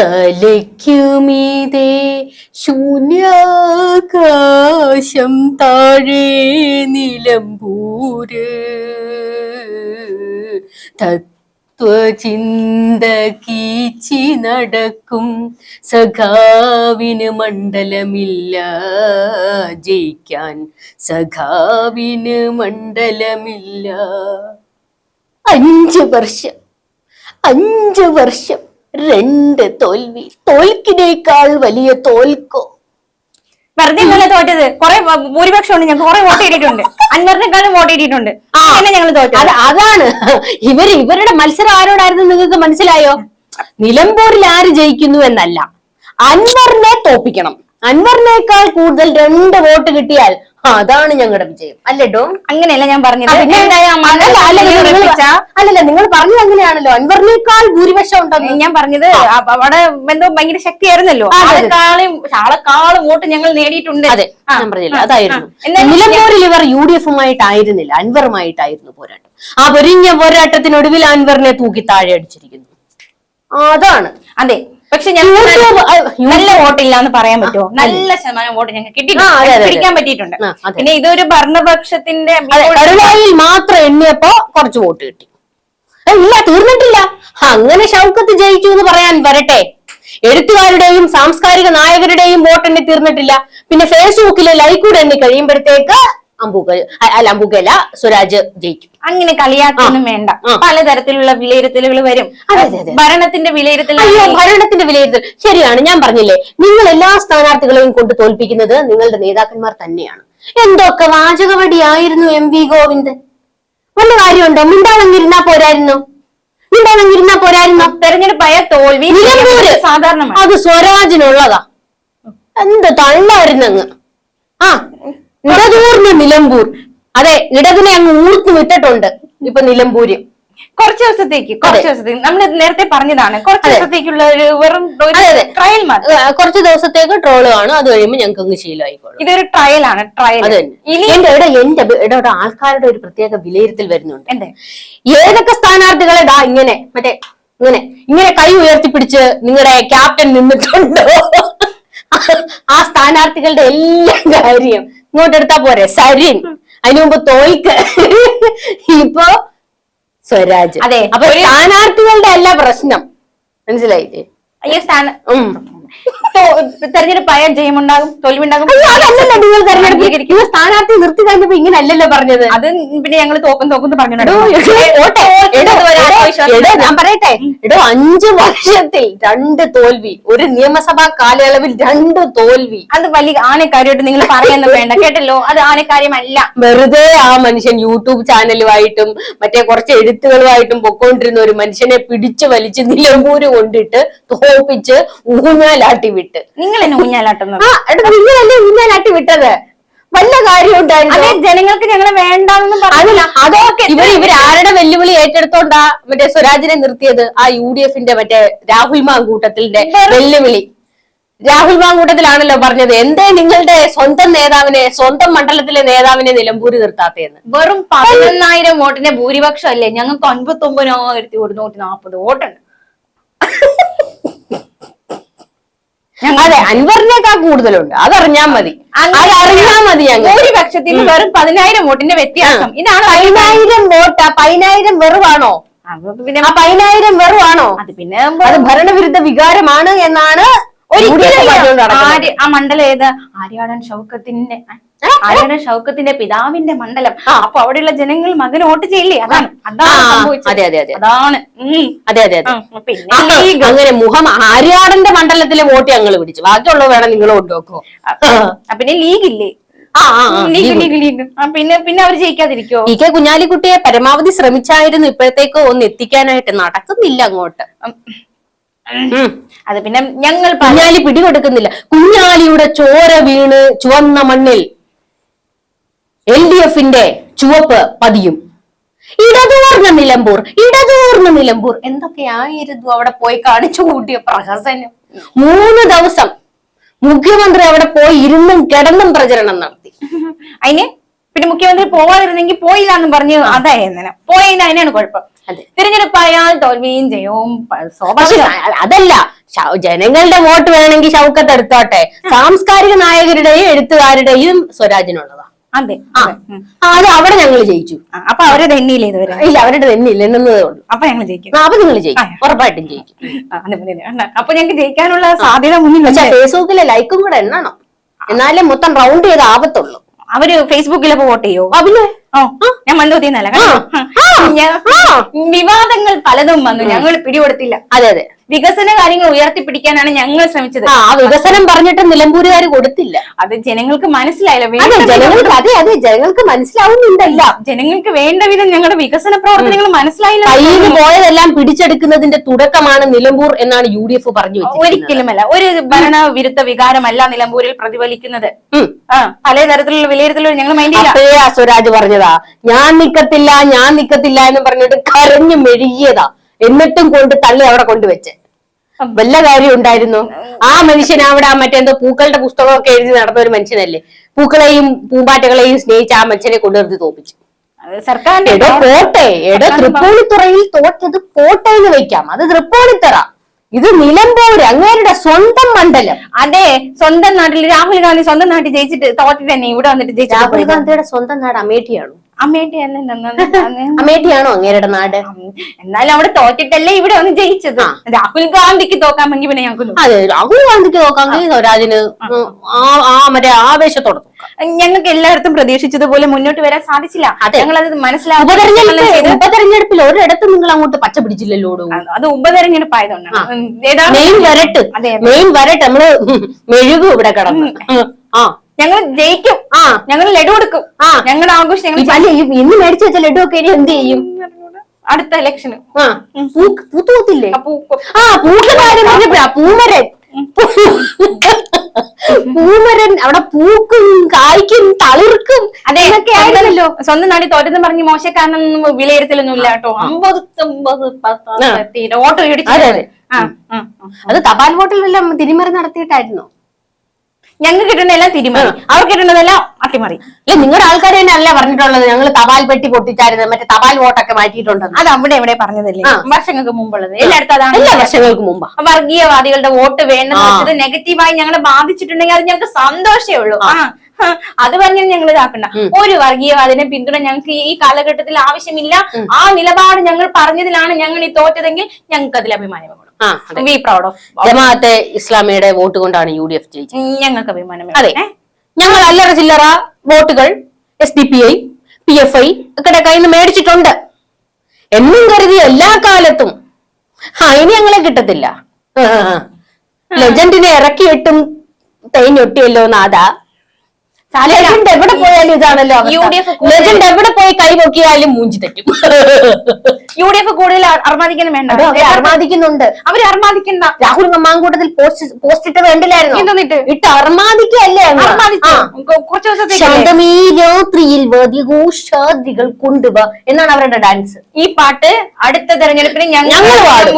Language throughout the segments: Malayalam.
തലയ്ക്കുമീതേ ശൂന്യാകാശം താഴെ നിലമ്പൂര്. തത്വചിന്ത കീച്ചി നടക്കും സഖാവിന് മണ്ഡലമില്ല. ജയിക്കാൻ സഖാവിന് മണ്ഡലമില്ല. അഞ്ച് വർഷം അഞ്ച് വർഷം. രണ്ട് തോൽവി. തോൽക്കിനേക്കാൾ വലിയ തോൽക്കോ? വെറുതെ ഇന്നലെ തോറ്റത്. കുറെ ഭൂരിപക്ഷം ഉണ്ട് ഞങ്ങൾക്ക് കുറെ വോട്ട് ചെയ്തിട്ടുണ്ട് അന്വറിനെക്കാളും വോട്ട് ചെയ്തിട്ടുണ്ട് അങ്ങനെ ഞങ്ങൾ തോറ്റത്. അതാണ്. ഇവർ ഇവരുടെ മത്സരം ആരോടായിരുന്നു നിങ്ങൾക്ക് മനസ്സിലായോ? നിലമ്പൂരിൽ ആര് ജയിക്കുന്നു എന്നല്ല. അൻവറിനെ തോപ്പിക്കണം. അൻവറിനേക്കാൾ കൂടുതൽ രണ്ട് വോട്ട് കിട്ടിയാൽ അതാണ് ഞങ്ങളുടെ വിജയം. അല്ലേ ഡോ? അങ്ങനെയല്ല ഞാൻ പറഞ്ഞത്. അല്ലല്ല, നിങ്ങൾ പറഞ്ഞത് അങ്ങനെയാണല്ലോ. അൻവറിനേക്കാൾ ഭൂരിപക്ഷം ഉണ്ടെന്ന് ഞാൻ പറഞ്ഞത് അവിടെ എന്തോ ഭയങ്കര ശക്തിയായിരുന്നല്ലോ. ആളെക്കാളും ആളെക്കാളും വോട്ട് ഞങ്ങൾ നേടിയിട്ടുണ്ട്. അതെ ഞാൻ പറഞ്ഞില്ല. അതായിരുന്നു. നിലമ്പൂരിൽ ഇവർ യു ഡി എഫുമായിട്ടായിരുന്നില്ല അൻവറുമായിട്ടായിരുന്നു പോരാട്ടം. ആ പൊരിഞ്ഞ പോരാട്ടത്തിനൊടുവിൽ അൻവറിനെ തൂക്കി താഴെ അടിച്ചിരിക്കുന്നു. അതാണ് അതെ. പക്ഷെ ഞങ്ങൾ. നല്ല വോട്ടില്ല എന്ന് പറയാൻ പറ്റുമോ? നല്ല ശതമാനം വോട്ട് ഞങ്ങൾക്ക് കിട്ടിയിട്ടുണ്ട് പിടിക്കാൻ പറ്റിയിട്ടുണ്ട്. പിന്നെ ഇതൊരു ഭരണപക്ഷത്തിന്റെ വരുവായിൽ മാത്രം എണ്ണിയപ്പോ കുറച്ച് വോട്ട് കിട്ടി. ഇല്ല തീർന്നിട്ടില്ല. അങ്ങനെ ഷൗക്കത്ത് ജയിച്ചു എന്ന് പറയാൻ വരട്ടെ. എഴുത്തുകാരുടെയും സാംസ്കാരിക നായകരുടെയും വോട്ടെണ്ണി തീർന്നിട്ടില്ല. പിന്നെ ഫേസ്ബുക്കിലെ ലൈക്കൂടെ എണ്ണി കഴിയുമ്പോഴത്തേക്ക് അമ്പൂക്ക അല്ല അമ്പുകല സ്വരാജ് ജയിക്കും. അങ്ങനെ കളിയാക്കൊന്നും വേണ്ട. പലതരത്തിലുള്ള വിലയിരുത്തലുകൾ വരും. ഭരണത്തിന്റെ വിലയിരുത്തൽ അയ്യോ ഭരണത്തിന്റെ വിലയിരുത്തൽ. ശരിയാണ് ഞാൻ പറഞ്ഞില്ലേ നിങ്ങൾ എല്ലാ സ്ഥാനാർത്ഥികളെയും കൊണ്ട് തോൽപ്പിക്കുന്നത് നിങ്ങളുടെ നേതാക്കന്മാർ തന്നെയാണ്. എന്തൊക്കെ വാചകവടിയായിരുന്നു എം വി ഗോവിന്ദൻ? വല്ല കാര്യമുണ്ടോ? മിണ്ടാണെങ്കിരുന്നാ പോരായിരുന്നു. മിണ്ടാണെങ്കിരുന്നാ പോരായിരുന്നു. തെരഞ്ഞെടുപ്പായ തോൽവി സാധാരണ അത് സ്വരാജിനുള്ളതാ. എന്ത് തള്ളായിരുന്നു അങ്ങ് ആ ഇടതൂർന്ന് നിലമ്പൂർ. അതെ ഇടതിനെ അങ്ങ് ഊർത്ത് വിട്ടിട്ടുണ്ട് ഇപ്പൊ നിലമ്പൂര്. കുറച്ച് ദിവസത്തേക്ക് കുറച്ച് ദിവസത്തേക്ക്. നമ്മൾ നേരത്തെ പറഞ്ഞതാണ് കുറച്ച് ദിവസത്തേക്കുള്ള ഒരു വെറും. ട്രയൽ മാത്രം. കുറച്ച് ദിവസത്തേക്ക് ട്രോൾ കാണും അത് കഴിയുമ്പോൾ ഞങ്ങൾക്ക് അങ്ങ് ശീലമായിക്കോളും. ഇതൊരു ട്രയൽ ആണ് ട്രയൽ ഇനി എന്റെ ഇവിടെ എന്റെ ഇവിടെ ആൾക്കാരുടെ ഒരു പ്രത്യേക വിലയിരുത്തൽ വരുന്നുണ്ട്. എന്തേ? ഏതൊക്കെ സ്ഥാനാർത്ഥികളെ ഡാ ഇങ്ങനെ മറ്റേ ഇങ്ങനെ ഇങ്ങനെ കൈ ഉയർത്തിപ്പിടിച്ച് നിങ്ങളുടെ ക്യാപ്റ്റൻ നിന്നിട്ടുണ്ടോ? ആ സ്ഥാനാർത്ഥികളുടെ എല്ലാ കാര്യം. ഇങ്ങോട്ട് എടുത്താ പോരെ? സരിൻ. അതിനു മുമ്പ് തോൽക്ക്. ഇപ്പൊ സ്വരാജ്. അതെ. അപ്പൊ സ്ഥാനാർത്ഥികളുടെ അല്ല പ്രശ്നം. മനസ്സിലായില്ലേ? അയ്യോ സ്ഥാന ഉം തോ- തെരഞ്ഞെടുപ്പായ ജയമുണ്ടാകും തോൽവിണ്ടാകും അതല്ലല്ലോ നിങ്ങൾ തെരഞ്ഞെടുപ്പ് നിങ്ങൾ സ്ഥാനാർത്ഥി നിർത്തി കഴിഞ്ഞപ്പോ ഇങ്ങനെ അല്ലല്ലോ പറഞ്ഞത്. അത് പിന്നെ ഞങ്ങൾ തോക്കും തോക്കും പറഞ്ഞു ഞാൻ പറയട്ടെ. എടോ അഞ്ചു വർഷത്തിൽ രണ്ട് തോൽവി ഒരു നിയമസഭാ കാലയളവിൽ രണ്ട് തോൽവി. അത് വലിയ ആനക്കാര്യമായിട്ട് നിങ്ങൾ പറയുന്നത് വേണ്ട കേട്ടല്ലോ? അത് ആനക്കാര്യമല്ല. വെറുതെ ആ മനുഷ്യൻ യൂട്യൂബ് ചാനലുമായിട്ടും മറ്റേ കുറച്ച് എഴുത്തുകളുമായിട്ടും പൊക്കോണ്ടിരുന്ന ഒരു മനുഷ്യനെ പിടിച്ചു വലിച്ച് നിലമ്പൂര് കൊണ്ടിട്ട് തോപ്പിച്ച് ഊഞ്ഞാലാട്ടി വിട്ട്. നിങ്ങൾ എന്നെ ഊഞ്ഞാലാട്ടുന്നത് നിങ്ങളല്ലേ ഊഞ്ഞാലാട്ടി വിട്ടത്? വല്ല കാര്യം അതെ ജനങ്ങൾക്ക് ഞങ്ങളെ വേണ്ടെന്നും പറഞ്ഞില്ല. അതൊക്കെ ഇവർ ഇവർ ആരുടെ വെല്ലുവിളി ഏറ്റെടുത്തോണ്ടാ മറ്റേ സ്വരാജിനെ നിർത്തിയത് ആ യു ഡി എഫിന്റെ മറ്റേ രാഹുൽ മാങ്കൂട്ടത്തിന്റെ വെല്ലുവിളി? രാഹുൽ മാങ്കൂട്ടത്തിലാണല്ലോ പറഞ്ഞത്. എന്തേ നിങ്ങളുടെ സ്വന്തം നേതാവിനെ സ്വന്തം മണ്ഡലത്തിലെ നേതാവിനെ നിലമ്പൂരി നിർത്താത്തേന്ന് വെറും പതിനൊന്നായിരം വോട്ടിന്റെ ഭൂരിപക്ഷം അല്ലേ ഞങ്ങൾക്ക് അൻപത്തി ഒമ്പതിനായിരത്തി ഒരുന്നൂറ്റി നാൽപ്പത് വോട്ടുണ്ട്. അതെ അൻവറിനേക്കാൾ കൂടുതലുണ്ട്. അതറിഞ്ഞാ മതി. അതറിഞ്ഞാ മതി ഭൂരിപക്ഷത്തിൽ വെറും പതിനായിരം വോട്ടിന്റെ വ്യത്യാസം. ഇതാണ് പതിനായിരം വോട്ടാ? പതിനായിരം വെറുവാണോ? പിന്നെ ആ പതിനായിരം വെറുവാണോ? അത് പിന്നെ അത് ഭരണവിരുദ്ധ വികാരമാണ് എന്നാണ് ഒരിക്കലും ആ മണ്ഡലം ഏത്? ആര്യാടൻ ഷൗക്കത്തിന്റെ ആര്യാടൻ ഷൗക്കത്തിന്റെ പിതാവിന്റെ മണ്ഡലം. അപ്പൊ അവിടെയുള്ള ജനങ്ങൾ മകന് വോട്ട് ചെയ്യില്ലേ? അതാണ്. അതാണ് അതെ, അതെ, അതെ. അതാണ്. അതെ അതെ അതെ. അങ്ങനെ മുഖം ആര്യാടന്റെ മണ്ഡലത്തിലെ വോട്ട് ഞങ്ങൾ പിടിച്ചു. ബാക്കിയുള്ളത് വേണം നിങ്ങൾ കൊണ്ടുവെക്കോ നോക്കോ. പിന്നെ ലീഗ് ഇല്ലേ? പിന്നെ പിന്നെ അവർ ജയിക്കാതിരിക്കോ ഇ കെ കുഞ്ഞാലിക്കുട്ടിയെ പരമാവധി ശ്രമിച്ചായിരുന്നു. ഇപ്പോഴത്തേക്ക് ഒന്ന് എത്തിക്കാനായിട്ട് നടക്കുന്നില്ല അങ്ങോട്ട്. അത് പിന്നെ ഞങ്ങൾ കുഞ്ഞാലി പിടികൊടുക്കുന്നില്ല. കുഞ്ഞാലിയുടെ ചോര വീണ് ചുവന്ന മണ്ണിൽ എൽ ഡി എഫിന്റെ ചുവപ്പ് പതിയും. ഇടതൂർന്ന നിലമ്പൂർ ഇടതൂർന്ന നിലമ്പൂർ. എന്തൊക്കെയായിരുന്നു അവിടെ പോയി കാണിച്ചു കൂട്ടിയ പ്രഹസനം? മൂന്ന് ദിവസം മുഖ്യമന്ത്രി അവിടെ പോയി ഇരുന്നും കിടന്നും പ്രചരണം നടത്തി. അതിന് പിന്നെ മുഖ്യമന്ത്രി പോവാതിരുന്നെങ്കിൽ പോയില്ല എന്ന് പറഞ്ഞു അതായിരുന്നു പോയതിന് അതിനാണ് കുഴപ്പം. തിരഞ്ഞെടുപ്പായാൽ തോൽവിയും ജയവും അതല്ല ജനങ്ങളുടെ വോട്ട് വേണമെങ്കിൽ ഷൗക്കത്ത് എടുത്തോട്ടെ. സാംസ്കാരിക നായകരുടെയും എഴുത്തുകാരുടെയും സ്വരാജിനുള്ളതാ. അതെ ആ അതെ. ഉം. ആ, അത് അവിടെ ഞങ്ങൾ ജയിച്ചു. ആ, അപ്പൊ അവരെ തെന്നിയില്ല ഇതുവരെ? ഇല്ല അവരുടെ തന്നെ ഇല്ല എന്നതേ ഉള്ളൂ. അപ്പൊ ഞങ്ങൾ ജയിക്കും. ആ, അപ്പൊ നിങ്ങൾ ജയിക്കും. ഉറപ്പായിട്ടും ജയിക്കും. ആ, അതെ, അതെ, അതെ. അല്ല, അപ്പൊ ഞങ്ങൾക്ക് ജയിക്കാനുള്ള സാധ്യത മുന്നിൽ പക്ഷെ ഫേസ്ബുക്കിലെ ലൈക്കും കൂടെ എണ്ണണം. എന്നാലേ മൊത്തം റൗണ്ട് ചെയ്ത് ആപത്തുള്ളൂ അവർ ഫേസ്ബുക്കിലൊക്കെ വോട്ട് ചെയ്യോ? ആ, പിന്നെ ഓ ഞാൻ തോന്നിയെന്നല്ല വിവാദങ്ങൾ പലതും വന്നു ഞങ്ങൾ പിടികൊടുത്തില്ല. അതെ അതെ. വികസന കാര്യങ്ങൾ ഉയർത്തിപ്പിടിക്കാനാണ് ഞങ്ങൾ ശ്രമിച്ചത്. ആ വികസനം പറഞ്ഞിട്ട് നിലമ്പൂരുകാർ കൊടുത്തില്ല. അത് ജനങ്ങൾക്ക് മനസ്സിലായില്ല ജനങ്ങൾക്ക് അതെ അതെ ജനങ്ങൾക്ക് മനസ്സിലാവുന്നുണ്ടല്ല. ജനങ്ങൾക്ക് വേണ്ട വിധം ഞങ്ങളുടെ വികസന പ്രവർത്തനങ്ങൾ മനസ്സിലായില്ല. കയ്യിൽ പോയതെല്ലാം പിടിച്ചെടുക്കുന്നതിന്റെ തുടക്കമാണ് നിലമ്പൂർ എന്നാണ് യു ഡി എഫ് പറഞ്ഞു ഒരിക്കലുമല്ല ഒരു ഭരണ ഭരണവിരുദ്ധ വികാരമല്ല നിലമ്പൂരിൽ പ്രതിഫലിക്കുന്നത്. ആ പല പലതരത്തിലുള്ള വിലയിരുത്തലുകൾ ഞങ്ങൾ മൈൻഡ് സ്വരാജ് പറഞ്ഞതാ. ഞാൻ നിക്കത്തില്ല ഞാൻ നിക്കത്തില്ല എന്ന് പറഞ്ഞിട്ട് കരഞ്ഞു മെഴുകിയതാ. എന്നിട്ടും കൊണ്ട് തള്ളി അവിടെ കൊണ്ടുവച്ച്. വല്ല കാര്യം ഉണ്ടായിരുന്നു? ആ മനുഷ്യൻ അവിടെ ആ മറ്റെന്തോ പൂക്കളുടെ പുസ്തകമൊക്കെ എഴുതി നടന്ന ഒരു മനുഷ്യനല്ലേ? പൂക്കളെയും പൂമ്പാറ്റകളെയും സ്നേഹിച്ച് ആ മനുഷ്യനെ കൊണ്ടുവരുത്തി തോപ്പിച്ചു. സർക്കാരിന്റെ എടോ പോട്ടെ എടോ തൃപ്പൂണിത്തുറയിൽ തോറ്റത് പോട്ടെ എന്ന് വെക്കാം. അത് തൃപ്പൂണിത്തുറ. ഇത് നിലമ്പൂര് അങ്ങേരുടെ സ്വന്തം മണ്ഡലം. അതെ സ്വന്തം നാട്ടിൽ രാഹുൽ ഗാന്ധി സ്വന്തം നാട്ടിൽ ജയിച്ചിട്ട് തോറ്റിട്ട് തന്നെ ഇവിടെ വന്നിട്ട് ജയിച്ചു രാഹുൽ. ഗാന്ധിയുടെ സ്വന്തം നാട് അമേഠിയാണോ? അമേഠിയാണോ അങ്ങേരുടെ നാട്? എന്നാലും അവിടെ തോറ്റിട്ടല്ലേ ഇവിടെ വന്ന് ജയിച്ചത്. രാഹുൽ ഗാന്ധിക്ക് തോക്കാമെങ്കിൽ പിന്നെ ഞങ്ങൾക്ക് അതെ രാഹുൽ ഗാന്ധിക്ക് തോക്കാമെങ്കിൽ സ്വരാജിന് ആ. മറ്റേ ആവേശത്തോടെ ഞങ്ങൾക്ക് എല്ലായിടത്തും പ്രതീക്ഷിച്ചതുപോലെ മുന്നോട്ട് വരാൻ സാധിച്ചില്ല. ഞങ്ങൾ അത് മനസ്സിലാക്കി ഉപതെരഞ്ഞെടുപ്പ് ഒരിടത്ത് നിങ്ങൾ അങ്ങോട്ട് പച്ച പിടിച്ചില്ലല്ലോ അത് ഉപതെരഞ്ഞെടുപ്പ് ആയതുകൊണ്ടാണ് മെയിൻ വരട്ട്. മെയിൻ വരട്ട്. നമ്മൾ മെഴുകും ഇവിടെ കിടന്നു. ആ. ഞങ്ങൾ ജയിക്കും. ആ. ഞങ്ങൾ ലഡു കൊടുക്കും ആ. ഞങ്ങളുടെ ആഘോഷം ഞങ്ങൾ ഈ ഇന്ന് മേടിച്ചു വെച്ച ലഡു ഒക്കെ ഇനി എന്ത് ചെയ്യും? അടുത്ത ഇലക്ഷന് ആ. പൂക്ക് പൂത്തുപോത്തില്ലേ ആ പൂക്ക്. കാര്യം പറഞ്ഞപ്പോഴാ. പൂമരൻ. പൂമരൻ അവിടെ പൂക്കും കായ്ക്കും തളിർക്കും അതെ ആയിരുന്നല്ലോ. സ്വന്തം നാടി തോറ്റെന്ന് പറഞ്ഞ് മോശക്കാരനൊന്നും വിലയിരുത്തലൊന്നും ഇല്ല കേട്ടോ. അമ്പത് ഓട്ടോ പത്ത് ആ. അത് തപാൽ വോട്ടിലെല്ലാം തിരിമറി നടത്തിയിട്ടായിരുന്നോ? ഞങ്ങൾക്ക് കിട്ടുന്നതെല്ലാം തിരിമറി. അവർക്ക് കിട്ടുന്നതെല്ലാം അട്ടിമറി. അല്ല നിങ്ങളുടെ ആൾക്കാർ തന്നെ അല്ല പറഞ്ഞിട്ടുള്ളത്? ഞങ്ങൾ തപാൽ പെട്ടി പൊട്ടിച്ചായിരുന്നു മറ്റേ തപാൽ വോട്ടൊക്കെ മാറ്റിയിട്ടുണ്ടെന്ന്. അത് അവിടെ എവിടെ പറഞ്ഞതല്ലേ? വർഷങ്ങൾക്ക് മുമ്പുള്ളത്. എല്ലായിടത്തും അതാണ് എല്ലാ വർഷങ്ങൾക്ക് മുമ്പ്. വർഗീയവാദികളുടെ വോട്ട് വേണ്ടെന്ന്. വെച്ചത് നെഗറ്റീവായി ഞങ്ങളെ ബാധിച്ചിട്ടുണ്ടെങ്കിൽ അത് ഞങ്ങൾക്ക് സന്തോഷമേ ഉള്ളൂ. അത് പറഞ്ഞാൽ ഞങ്ങൾ ഇതാക്കണ്ട. ഒരു വർഗീയവാദിനെ പിന്തുണ ഞങ്ങൾക്ക് ഈ കാലഘട്ടത്തിൽ ആവശ്യമില്ല. ആ നിലപാട് ഞങ്ങൾ പറഞ്ഞതിലാണ് ഞങ്ങൾ ഈ തോറ്റതെങ്കിൽ ഞങ്ങൾക്ക് അതിൽ അഭിമാനം വേണം. ആ അതെ. വി പ്രൗഡ് ഓഫ് ജമാഅത്തെ ഇസ്ലാമിയുടെ വോട്ട് കൊണ്ടാണ് യു ഡി എഫ് ജയിച്ചത് ഞങ്ങൾക്ക് അഭിമാനം അതെ. ഞങ്ങൾ അല്ലറ ചില്ലറ വോട്ടുകൾ S D P I P F I ഒക്കെ കയ്യിൽ നിന്ന് മേടിച്ചിട്ടുണ്ട്. എന്നും കരുതി എല്ലാ കാലത്തും. ആ ഇനി ഞങ്ങളെ കിട്ടത്തില്ല. ലെജൻഡിനെ ഇറക്കി ഇറക്കിയിട്ടും തേഞ്ഞൊട്ടിയല്ലോ നാദാ ലെജൻഡ് എവിടെ പോയാലും ഇതാണല്ലോ യു ഡി എഫ് ലെജൻഡ് എവിടെ പോയി കൈ നോക്കിയാലും മൂഞ്ചി തെറ്റും. യു ഡി എഫ് കൂടുതൽ അർമാദിക്കണം വേണ്ട. അർമാദിക്കുന്നുണ്ട്. അവർ അർമാദിക്കണ്ട രാഹുൽ മമ്മാങ്കൂട്ടത്തിൽ പോസ്റ്റ് പോസ്റ്റ് ഇട്ട് വേണ്ടില്ലായിരുന്നു? ഇട്ട് അർമാദിക്കല്ലേ കുറച്ച് ദിവസത്തേക്ക് ശാന്തമീ രാത്രിയിൽ വധിഘോഷാദികൾ കൊണ്ടുവാ എന്നാണ് അവരുടെ ഡാൻസ് ഈ പാട്ട് അടുത്ത തെരഞ്ഞെടുപ്പിന് ഞങ്ങൾ പാടും.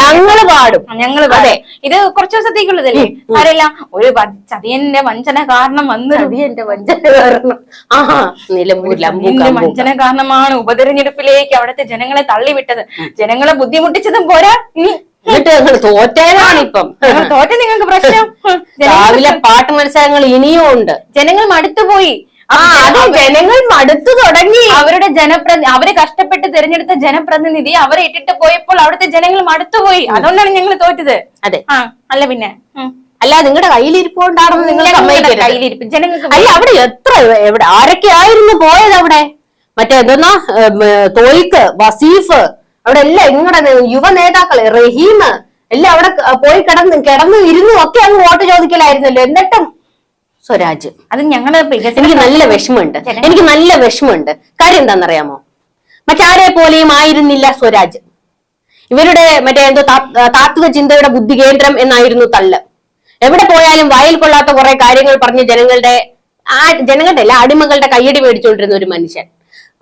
ഞങ്ങൾ ഞങ്ങൾ പാടും ഞങ്ങൾ അതെ. ഇത് കുറച്ച് ദിവസത്തേക്കുള്ളതല്ലേ? ആരല്ല? ഒരു ചതിയന്റെ വഞ്ചന കാരണം വന്നൊരു എന്റെ വഞ്ചന കാരണം. ആഹാ നിലമ്പൂരിൽ വഞ്ചന കാരണമാണ് ഉപതെരഞ്ഞെടുപ്പിലേക്ക് അവിടുത്തെ ജനങ്ങളെ തള്ളിവിട്ടത്. ജനങ്ങളെ ബുദ്ധിമുട്ടിച്ചതും പോരാ ഇനി. എന്നിട്ട് ഞങ്ങൾ തോറ്റേനാണ് ഇപ്പം. തോറ്റ നിങ്ങൾക്ക് പ്രശ്നം. രാവിലെ പാട്ട് മത്സരങ്ങൾ ഇനിയും ഉണ്ട്. ജനങ്ങൾ മടുത്തുപോയി ആ അതെ ജനങ്ങൾ മടുത്തു തുടങ്ങി. അവരുടെ ജനപ്രതി അവർ കഷ്ടപ്പെട്ട് തിരഞ്ഞെടുത്ത ജനപ്രതിനിധി അവരെ ഇട്ടിട്ട് പോയപ്പോൾ അവിടുത്തെ ജനങ്ങൾ മടുത്തുപോയി അതുകൊണ്ടാണ് ഞങ്ങൾ തോറ്റത്. അതെ. ആ അല്ല പിന്നെ. അല്ല നിങ്ങളുടെ കയ്യിലിരിപ്പോണ്ടാണെന്ന് നിങ്ങൾ കയ്യിലിരിപ്പ്. ജനങ്ങൾക്ക് അല്ല അവിടെ എത്ര എവിടെ ആരൊക്കെ ആയിരുന്നു പോയത് അവിടെ? മറ്റേ എന്തെന്നാ തോയിക്ക് വസീഫ് അവിടെ എല്ലാം ഇങ്ങടെ യുവ നേതാക്കൾ റഹീം എല്ലാം അവിടെ പോയി കിടന്ന് കിടന്നു ഇരുന്നു ഒക്കെ അങ്ങ് വോട്ട് ചോദിക്കലായിരുന്നല്ലോ. എന്നിട്ടും സ്വരാജ്. അത് ഞങ്ങൾ എനിക്ക് നല്ല വിഷമമുണ്ട്. എനിക്ക് നല്ല വിഷമമുണ്ട്. കാര്യം എന്താണെന്നറിയാമോ? മറ്റാരെ പോലെയും ആയിരുന്നില്ല സ്വരാജ്. ഇവരുടെ മറ്റേ എന്തോ താത്വിക ചിന്തയുടെ ബുദ്ധി കേന്ദ്രം എന്നായിരുന്നു തള്ള് എവിടെ പോയാലും വായിൽ കൊള്ളാത്ത കുറെ കാര്യങ്ങൾ പറഞ്ഞ് ജനങ്ങളുടെ ആ ജനങ്ങളുടെ അല്ല അടിമകളുടെ കയ്യടി മേടിച്ചുകൊണ്ടിരുന്ന ഒരു മനുഷ്യൻ.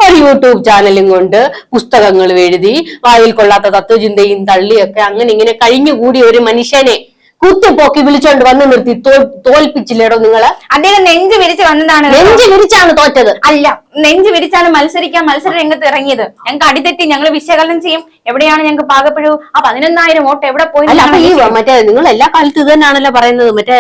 ഒരു യൂട്യൂബ് ചാനലും കൊണ്ട് പുസ്തകങ്ങൾ എഴുതി വായിൽ കൊള്ളാത്ത തത്വചിന്തയും തള്ളിയൊക്കെ അങ്ങനെ ഇങ്ങനെ കഴിഞ്ഞുകൂടിയ ഒരു മനുഷ്യനെ കുത്തിപ്പോക്കി വിളിച്ചോണ്ട് വന്ന് നിർത്തി തോൽപ്പിച്ചില്ലേടോ നിങ്ങൾ? അദ്ദേഹം നെഞ്ച് വിരിച്ച് വന്നതാണ് നെഞ്ച് വിരിച്ചാണ് തോറ്റത്. അല്ല നെഞ്ച് വിരിച്ചാണ് മത്സരിക്കാൻ മത്സര രംഗത്ത് ഇറങ്ങിയത്. ഞങ്ങൾക്ക് അടിതെറ്റി ഞങ്ങൾ വിശകലനം ചെയ്യും. എവിടെയാണ് ഞങ്ങൾക്ക് പാകപ്പെടൂ? ആ പതിനൊന്നായിരം വോട്ട് എവിടെ പോയി അല്ല അപ്പൊ ഈ മറ്റേ നിങ്ങൾ എല്ലാ കാലത്തും ഇത് തന്നെയാണല്ലോ പറയുന്നത്. മറ്റേ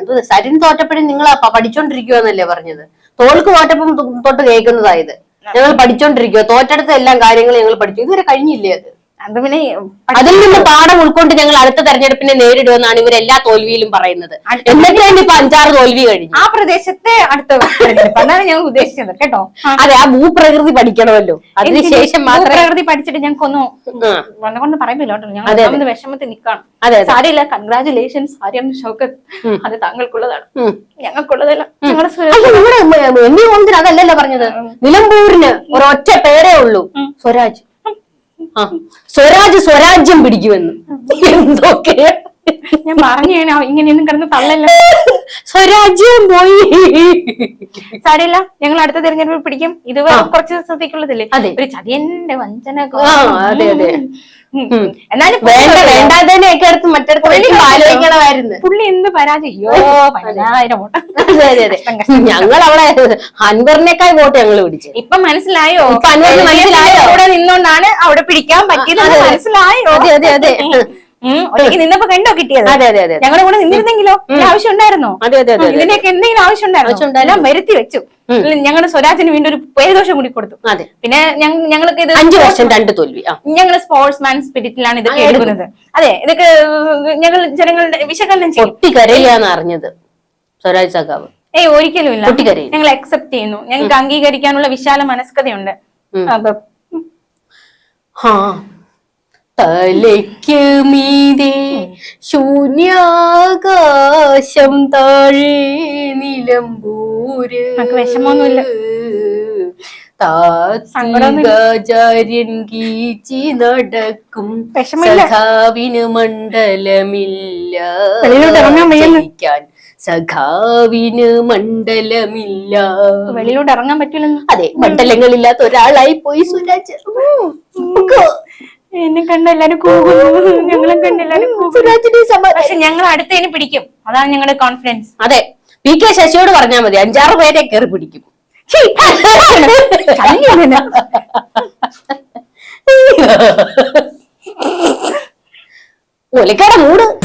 എന്ത് സരിൻ തോറ്റപ്പോഴും നിങ്ങൾ പഠിച്ചോണ്ടിരിക്കുവെന്നല്ലേ പറഞ്ഞത്. തോൽക്ക് തോറ്റപ്പം തൊട്ട് കേൾക്കുന്നതായത് ഞങ്ങൾ പഠിച്ചോണ്ടിരിക്കുക തോറ്റെടുത്ത എല്ലാം കാര്യങ്ങളും ഞങ്ങൾ പഠിച്ചു. ഇതുവരെ കഴിഞ്ഞില്ലേ അത്? അത് പിന്നെ അതിൽ നിന്ന് പാഠം ഉൾക്കൊണ്ട് ഞങ്ങൾ അടുത്ത തെരഞ്ഞെടുപ്പിനെ നേരിടുമെന്നാണ് ഇവർ എല്ലാ തോൽവിയിലും പറയുന്നത്. എന്നിട്ട് വേണ്ടി ഇപ്പൊ അഞ്ചാറ് തോൽവി കഴിഞ്ഞു. ആ പ്രദേശത്തെ അടുത്ത തെരഞ്ഞെടുപ്പ്. അതാണ് ഞങ്ങൾ ഉദ്ദേശിച്ചത് കേട്ടോ. അതെ ആ ഭൂപ്രകൃതി പഠിക്കണമല്ലോ. അതിനുശേഷം മാത്രമേ ഭൂപ്രകൃതി പഠിച്ചിട്ട് ഞങ്ങൾക്ക് ഒന്നും വന്നുകൊണ്ട് പറയുന്നില്ല ഞങ്ങൾ വിഷമത്തിൽ നിൽക്കണം അതെ സാരിയില്ല കൺഗ്രാചുലേഷൻസ് ആര്യം ഷൗക്കത്ത് അത് താങ്കൾക്കുള്ളതാണ്. ഞങ്ങൾക്കുള്ളതല്ല. ഞങ്ങളുടെ അതല്ലല്ലോ പറഞ്ഞത്. നിലമ്പൂരിന് ഒരൊറ്റ പേരേ ഉള്ളൂ. സ്വരാജ്. സ്വരാജ് സ്വരാജ്യം പിടിക്കുമെന്ന്. എന്തൊക്കെ? ഞാൻ പറഞ്ഞു ഇങ്ങനെയൊന്നും കിടന്ന് തള്ളല്ല. സ്വരാജ്യം പോയി. ചടയില്ല ഞങ്ങൾ അടുത്ത തിരഞ്ഞെടുപ്പ് പിടിക്കും. ഇത് കുറച്ച് ദിവസത്തേക്കുള്ളതല്ലേ? ഒരു ചതിയന്റെ വഞ്ചന. എന്നാലും വേണ്ട വേണ്ടാത്തതിനെയൊക്കെ എടുത്ത് മറ്റടുത്ത് ആലോചിക്കണമായിരുന്നു. പുള്ളി എന്ത് പരാജയോ പതിനായിരം വോട്ട്. അതെ അതെ ഞങ്ങൾ അവിടെ അൻവറിനേക്കാൾ വോട്ട് ഞങ്ങൾ പിടിച്ചു. ഇപ്പൊ മനസ്സിലായോ? ഇപ്പൊ അൻവറിന് മനസ്സിലായോ? അവിടെ നിന്നോണ്ടാണ് അവിടെ പിടിക്കാൻ പറ്റിയത്. മനസ്സിലായോ? അതെ, അതെ, അതെ. നിന്നപ്പോ കണ്ടോ കിട്ടിയത്? അതെ അതെ അതെ. ഞങ്ങളെ കൂടെ നിന്നിരുന്നെങ്കിലോ? ആവശ്യം ഉണ്ടായിരുന്നോ അതെ അതെ അതെ ഇതിനൊക്കെ എന്തെങ്കിലും ആവശ്യം ഉണ്ടായിരുന്നു. എല്ലാം വരുത്തി വെച്ചു. ഞങ്ങളുടെ സ്വരാജിന് വീണ്ടും ഒരു പേരുദോഷം കൂടി കൊടുത്തു. അതെ. പിന്നെ ഞങ്ങൾക്ക് ഇത് അഞ്ചു വർഷം രണ്ട് തോൽവി ഞങ്ങൾ ഞങ്ങൾ സ്പോർട്സ് മാൻ സ്പിരിറ്റിലാണ് ഇതൊക്കെ കേൾക്കുന്നത് എടുക്കുന്നത്. അതെ ഇതൊക്കെ ഞങ്ങൾ ജനങ്ങളുടെ വിശകലനം ചെയ്യും അറിഞ്ഞത് സ്വരാജ് സഖാവ്. ഏയ് ഒരിക്കലും ഇല്ല. ഞങ്ങൾ അക്സെപ്റ്റ് ചെയ്യുന്നു. ഞങ്ങൾക്ക് അംഗീകരിക്കാനുള്ള വിശാല മനസ്കതയുണ്ട് ഉം. അപ്പൊ തലയ്ക്ക് മീതെ ശൂന്യാകാശം താഴെ നിലമ്പൂര്. വിഷമൊന്നുമില്ല. താത്വികാചാര്യൻ കീച്ചി നടക്കും. സഖാവിന് മണ്ഡലമില്ല. സഖാവിന് മണ്ഡലമില്ല. വെളിയിലോട്ട് ഇറങ്ങാൻ പറ്റില്ല അതെ മണ്ഡലങ്ങളില്ലാത്ത ഒരാളായി പോയി സുരാജ്. എന്നെ കണ്ട എല്ലാരും കൂകുന്നു. ഞങ്ങളും കണ്ട എല്ലാരും കൂകുന്നു. സുരാജിനെ സമാ- പക്ഷെ ഞങ്ങൾ അടുത്തതിന് പിടിക്കും. അതാണ് ഞങ്ങളുടെ കോൺഫിഡൻസ് അതെ. പി കെ ശശിയോട് പറഞ്ഞാൽ മതി. അഞ്ചാറ് പേരെ കയറി പിടിക്കും. ഒലിക്കട മൂട്.